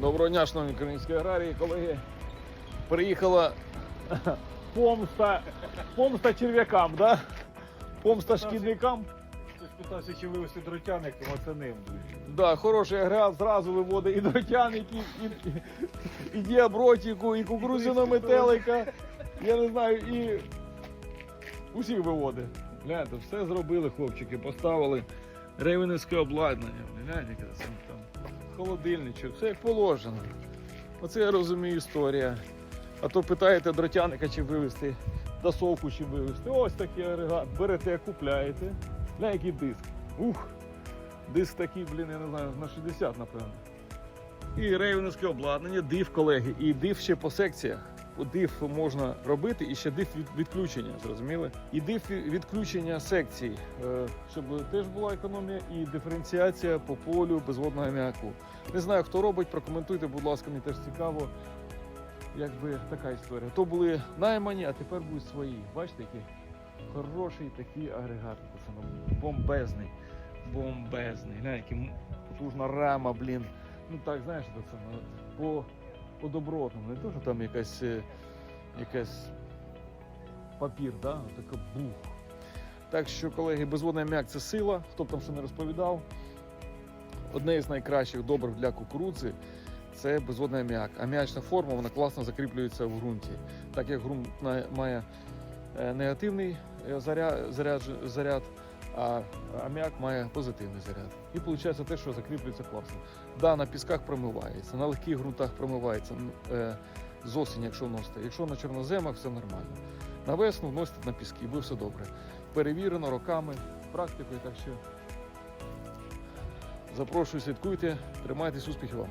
Доброго дня, шановні українські аграрії, колеги. Приїхала помста, помста черв'якам, да? помста шкідникам. Хтось питався, чи вивезти дротяник, тому це ним. Да, хороший агрегат зразу виводить і дротяники, і, і, і діабротику, і кукурудзяного метелика. Я не знаю, і усіх виводить. Гляньте, все зробили хлопчики, поставили рейвенівське обладнання. Гляньте, це там холодильничок, все як положено. Оце я розумію історія. А то питаєте дротяника, чи вивезти, досовку чи вивезти. Ось такий агрегат. Берете, купляєте. Гля, який диск. Ух! Диск такий, блін, я не знаю, на 60, напевно. І рейвенське обладнання, див, колеги, і див ще по секціях. Див можна робити і ще від відключення, зрозуміли? І див відключення секцій, е, щоб теж була економія і диференціація по полю безводного аміаку. Не знаю, хто робить, прокоментуйте, будь ласка, мені теж цікаво. Якби така історія. То були наймані, а тепер будуть свої. Бачите, який хороший такий агрегат, пацаном. Бомбезний. Бомбезний. Глянь, потужна рама, блін. Ну так, знаєш, це по, по добротному. Не то, що там якась, е, якась папір, да? Отака бух. Так що, колеги, безводний аміак це сила, хто б там що не розповідав. Одне із найкращих добрив для кукурудзи це безводний аміак. Аміачна форма вона класно закріплюється в ґрунті. Так як ґрунт має е, негативний е, заряд, заряд а аміак має позитивний заряд. І виходить те, що закріплюється класно. Да, на пісках промивається, на легких ґрунтах промивається е, з осені, якщо вносите. Якщо на чорноземах, все нормально. На весну вносите на піски, буде все добре. Перевірено роками, практикою, так що запрошую, слідкуйте, тримайтесь, успіхів вам.